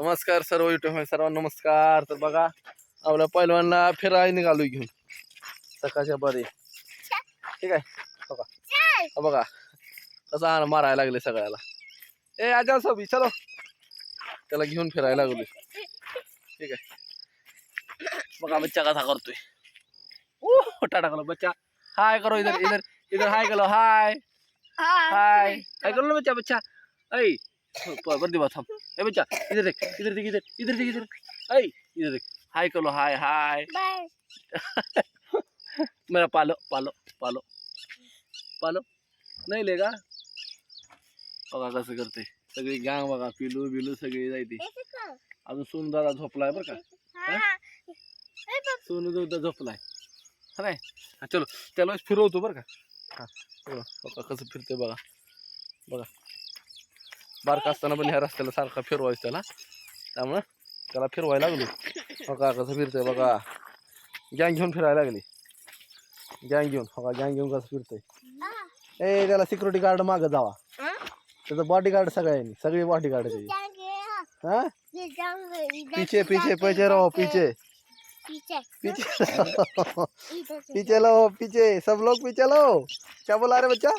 नमस्कार सर्व युट्यूब सर्वांना नमस्कार. तर बघा आपल्या पहिलवानला फिरायला निघालो घेऊन. सकाळच्या बरे ठीक आहे? हो का? हो बघा. कसा मारायला लागले सगळ्याला. ए आजा सभी चलो. त्याला घेऊन फिरायला लागलो ठीक आहे? बघा बच्चा कसा करतोय. ओ टाटा करो बच्चा. हाय करो इधर इधर इधर हाय करो. हाय. हाय. हाय. करो बच्चा बच्चा. ऐ बर दिवा थांब. ए बच्चा इधर देख इधर देख इधर इधर देख इधर ऐ इधर देख. हाय करो हाय हाय मेरा पालो पालो पालो. पालो. नाही लेगा? बघा कसं करते. सगळी गँग बघा पिलू बिलू सगळी जायते अजून सोनू दादा झोपलाय बरं का? सोनू दादा झोपलाय. हा नाही? हा चलो त्याला फिरवतो बरं का? हा बघा कसं फिरतोय बघा. बघा. बारका असताना पण ह्या रस्त्याला सारखा फिरवायचं त्याला त्यामुळं त्याला फिरवायला लागलो बघा कसं फिरतोय बघा गँग घेऊन फिरायला लागली गँग घेऊन बघा गँग घेऊन कसं फिरतोय ए त्याला सिक्युरिटी गार्ड मागं जावा त्याचं बॉडी गार्ड सगळ्यांनी सगळी बॉडी गार्ड हा पीछे पीछे पीछे रहो पीछे पीछे रहो। पीछे लो पीछे सब लोग पीछे लो क्या बोला रे बच्चा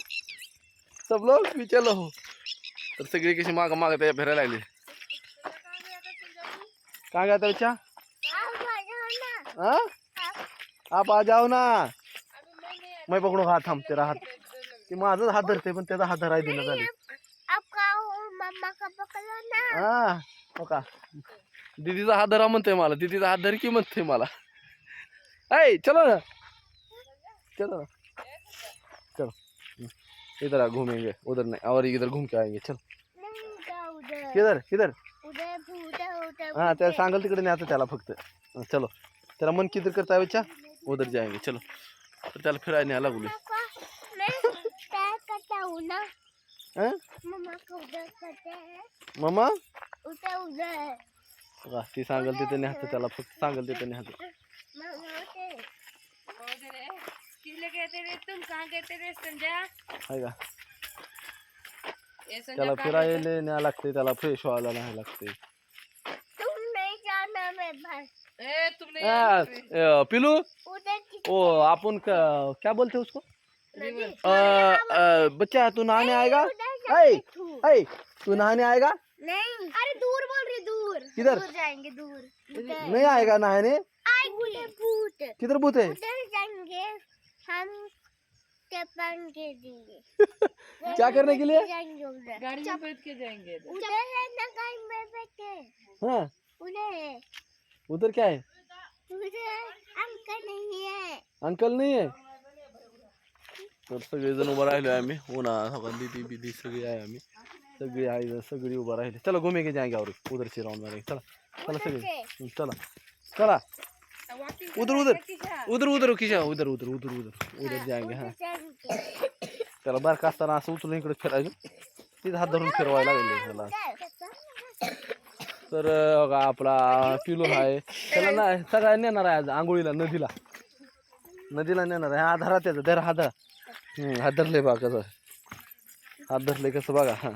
सब लोग पीछे लो तर सगळी कशी माग माग त्याच्या फिरायला लागली. काय गाता बच्चा हाँ? आप आ जाओ ना. मै पकडू हात थांब तेरा हात ती माझाच हात धरते पण त्याचा हात धराय दिला झाली. हा हो का? दीदीचा हात धरा म्हणते मला. दीदीचा हात धर की म्हणते मला. ऐ चलो ना. चलो ना. चलो. इधर घूमेंगे उधर नहीं और इधर घूम के आएंगे चल। किधर किधर? हां त्याला सांगल तिकडे नाही आता त्याला फक्त। चलो। त्याला मन किधर करता वेच्या उधर जाएंगे चलो। तर त्याला फिरायला न्याय लागू मम्मा ती सांगल तिथे न्याहत त्याला फक्त सांगल तिथे न्याहत किसले कहते थे तुम कहाँ कहते थे संजय आहे का त्याला फिरायला न्याय लागते त्याला फ्रेश व्हायला न्याय लागते तुम नहीं जाना मैं बस ए तुमने आ, अ, पिलू? उधर की ओ अपन का क्या बोलते हैं उसको? अ, अ, बच्चा तू नहाने आएगा? उधर ऐ जाके तू। ऐ तू नहाने आएगा? नहीं। अरे दूर बोल रही दूर। किधर? दूर जाएँगे दूर। उधर। नहीं आएगा नहाने? आएँगे भूत। किधर भूत है? उधर जाएँगे। हम चपन के लिए क्या करने के लिए? उधर गाड़ी में बैठ के जाएँगे उधर है ना गाड़ी में बैठे हाँ। उधर है। उधर क्या है? उधर अंकल नहीं है। अंकल नहीं है? तर सगळेजण उभं राहिले आम्ही उन्हा सगळं दीदी बिदी सगळी आहे आम्ही सगळी आहे सगळी उभं राहिले चला घुमे के जाएँगे और उधर से राउंड मारेंगे। चला चला सगळे चला चला। उधर उधर उधर उधर किशा उधर उधर उधर उधर उधर जाएंगे हाँ त्याला बारका असताना असं उचलून इकडे फिरायचं? तिथं हात धरून फिरवायला लागले त्याला. तर बघा आपला पिलू आहे. त्याला ना सगळ्या नेणार आहे आज आंघोळीला नदीला. नदीला नेणार आहे. हा धरा त्याचा धरा हा धरा. हात धरले बघा कसं. हात धरले कसं बघा. हा